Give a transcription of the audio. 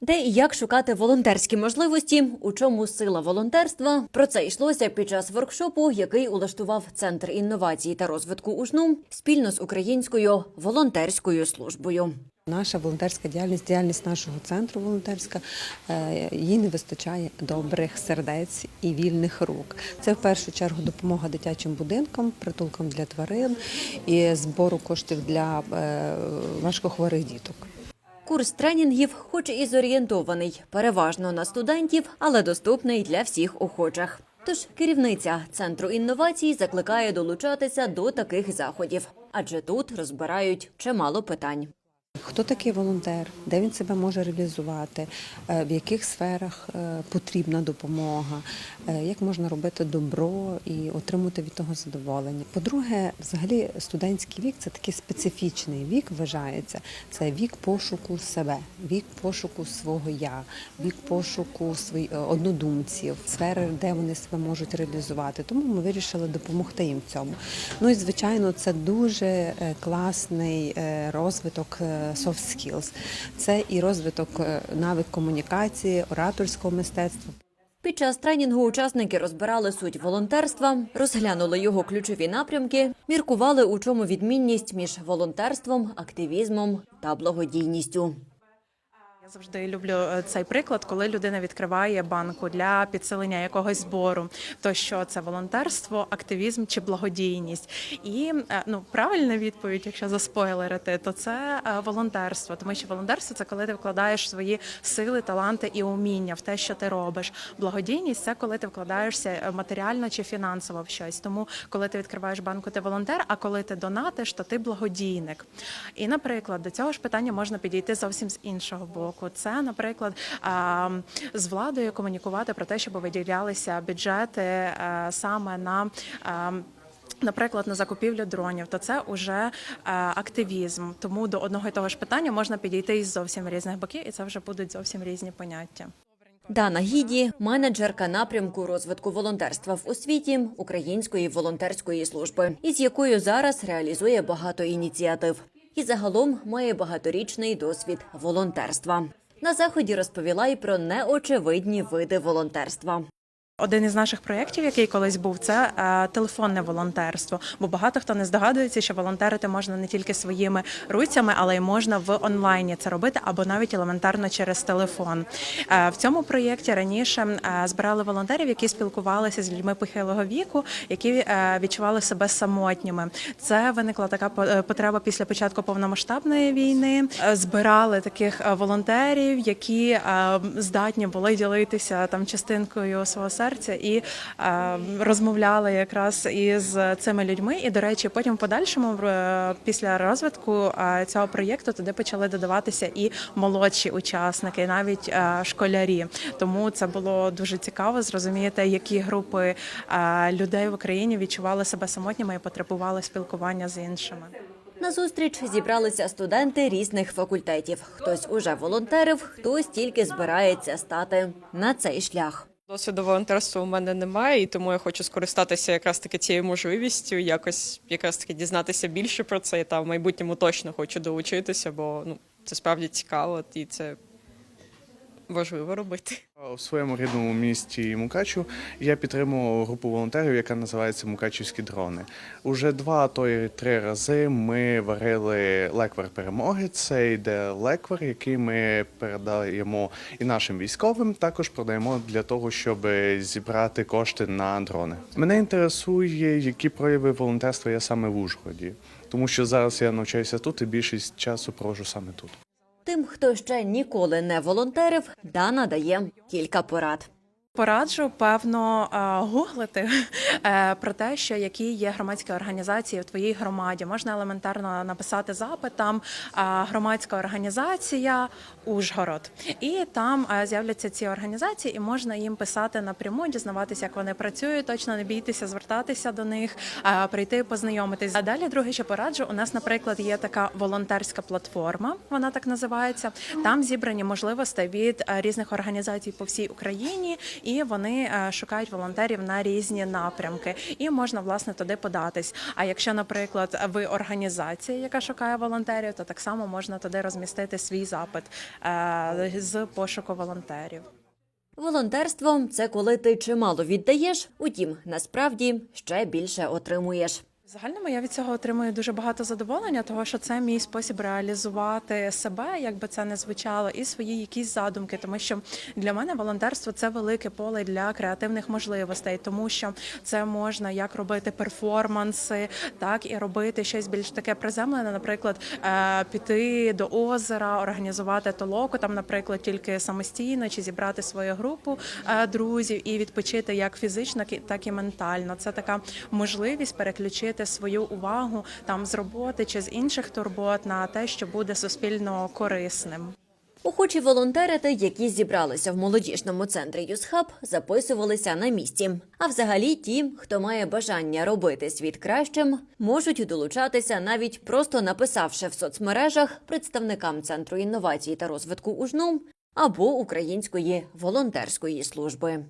Де і як шукати волонтерські можливості, у чому сила волонтерства? Про це йшлося під час воркшопу, який улаштував Центр інновацій та розвитку УЖНУ спільно з українською волонтерською службою. Наша волонтерська діяльність, діяльність нашого центру волонтерська, е, їй не вистачає добрих сердець і вільних рук. Це в першу чергу допомога дитячим будинкам, притулкам для тварин і збору коштів для е, важкохворих діток. Курс тренінгів, хоч і зорієнтований переважно на студентів, але доступний для всіх охочих. Тож керівниця центру інновацій закликає долучатися до таких заходів, адже тут розбирають чимало питань. Хто такий волонтер, де він себе може реалізувати, е, в яких сферах е, потрібна допомога, е, як можна робити добро і отримати від того задоволення. По-друге, взагалі студентський вік це такий специфічний вік, вважається. Це вік пошуку себе, вік пошуку свого я, вік пошуку свої е, однодумців, сфери, де вони себе можуть реалізувати. Тому ми вирішили допомогти їм в цьому. Ну і звичайно, це дуже класний розвиток soft skills. Це і розвиток е, навик комунікації, ораторського мистецтва. Під час тренінгу учасники розбирали суть волонтерства, розглянули його ключові напрямки, міркували, у чому відмінність між волонтерством, активізмом та благодійністю. Я завжди люблю е, цей приклад, коли людина відкриває банку для підсилення якогось збору, то що це волонтерство, активізм чи благодійність. І е, ну правильна відповідь, якщо заспойлерити, то це е, волонтерство, тому що волонтерство це коли ти вкладаєш свої сили, таланти і уміння в те, що ти робиш. Благодійність це коли ти вкладаєшся матеріально чи фінансово в щось. Тому, коли ти відкриваєш банку, ти волонтер, а коли ти донатиш, то ти благодійник. І, наприклад, до цього ж питання можна підійти зовсім з іншого боку. Це, наприклад, з владою комунікувати про те, щоб виділялися бюджети е, саме на. Наприклад, на закупівлю дронів, то це вже е, активізм. Тому до одного і того ж питання можна підійти із зовсім різних боків, і це вже будуть зовсім різні поняття. Дана Гіді, менеджерка напрямку розвитку волонтерства в освіті Української волонтерської служби, із якою зараз реалізує багато ініціатив. І загалом має багаторічний досвід волонтерства. На заході розповіла й про неочевидні види волонтерства. Один із наших проєктів, який колись був, це е, телефонне волонтерство. Бо багато хто не здогадується, що волонтерити можна не тільки своїми руцями, але й можна в онлайні це робити, або навіть елементарно через телефон. Е, в цьому проєкті раніше е, збирали волонтерів, які спілкувалися з людьми похилого віку, які відчували себе самотніми. Це виникла така по- потреба після початку повномасштабної війни. Збирали таких волонтерів, які здатні були ділитися там частинкою свого серця і е, розмовляли якраз із цими людьми. І до речі, потім в подальшому е, після розвитку е, цього проєкту туди почали додаватися і молодші учасники, навіть е, школярі. Тому це було дуже цікаво зрозуміти, які групи людей в Україні відчували себе самотніми і потребували спілкування з іншими. На зустріч зібралися студенти різних факультетів. Хтось уже волонтерив, хтось тільки збирається стати на цей шлях. Досвіду волонтерства у мене немає, і тому я хочу скористатися якраз таки цією можливістю, якось якраз таки дізнатися більше про це. Та в майбутньому точно хочу долучитися, бо ну це справді цікаво і це важливо робити. У своєму рідному місті Мукачу я підтримував групу волонтерів, яка називається Мукачівські дрони. Уже два, то три рази ми варили леквар перемоги. Це йде леквар, який ми передаємо і нашим військовим. Також продаємо для того, щоб зібрати кошти на дрони. Мене інтересує, які прояви волонтерства є саме в Ужгороді, тому що зараз я навчаюся тут і більшість часу проводжу саме тут. Тим, хто ще ніколи не волонтерив, Дана дає кілька порад. Пораджу певно е, гуглити е, про те, що які є громадські організації в твоїй громаді. Можна елементарно написати запит там е, громадська організація Ужгород, і там з'являться ці організації, і можна їм писати напряму, дізнаватися, як вони працюють. Точно не бійтеся, звертатися до них, прийти познайомитись. А далі друге, що пораджу, у нас, наприклад, є така волонтерська платформа, вона так називається. Там зібрані можливості від різних організацій по всій Україні і вони е, шукають волонтерів на різні напрямки, і можна власне туди податись. А якщо, наприклад, ви організація, яка шукає волонтерів, то так само можна туди розмістити свій запит е, з пошуку волонтерів. Волонтерство це коли ти чимало віддаєш, утім, насправді ще більше отримуєш. В загальному я від цього отримую дуже багато задоволення, того що це мій спосіб реалізувати себе, як би це не звучало, і свої якісь задумки, тому що для мене волонтерство це велике поле для креативних можливостей, тому що це можна як робити перформанси, так і робити щось більш таке приземлене, наприклад, е, піти до озера, організувати толоку, там, наприклад, тільки самостійно чи зібрати свою групу е, друзів і відпочити як фізично, так і ментально. Це така можливість переключити свою увагу там з роботи чи з інших турбот на те, що буде суспільно корисним. Охочі волонтерити, які зібралися в молодіжному центрі Юсхаб, записувалися на місці. А взагалі, ті, хто має бажання робити світ кращим, можуть долучатися навіть просто написавши в соцмережах представникам центру інновацій та розвитку УЖНУ або Української волонтерської служби.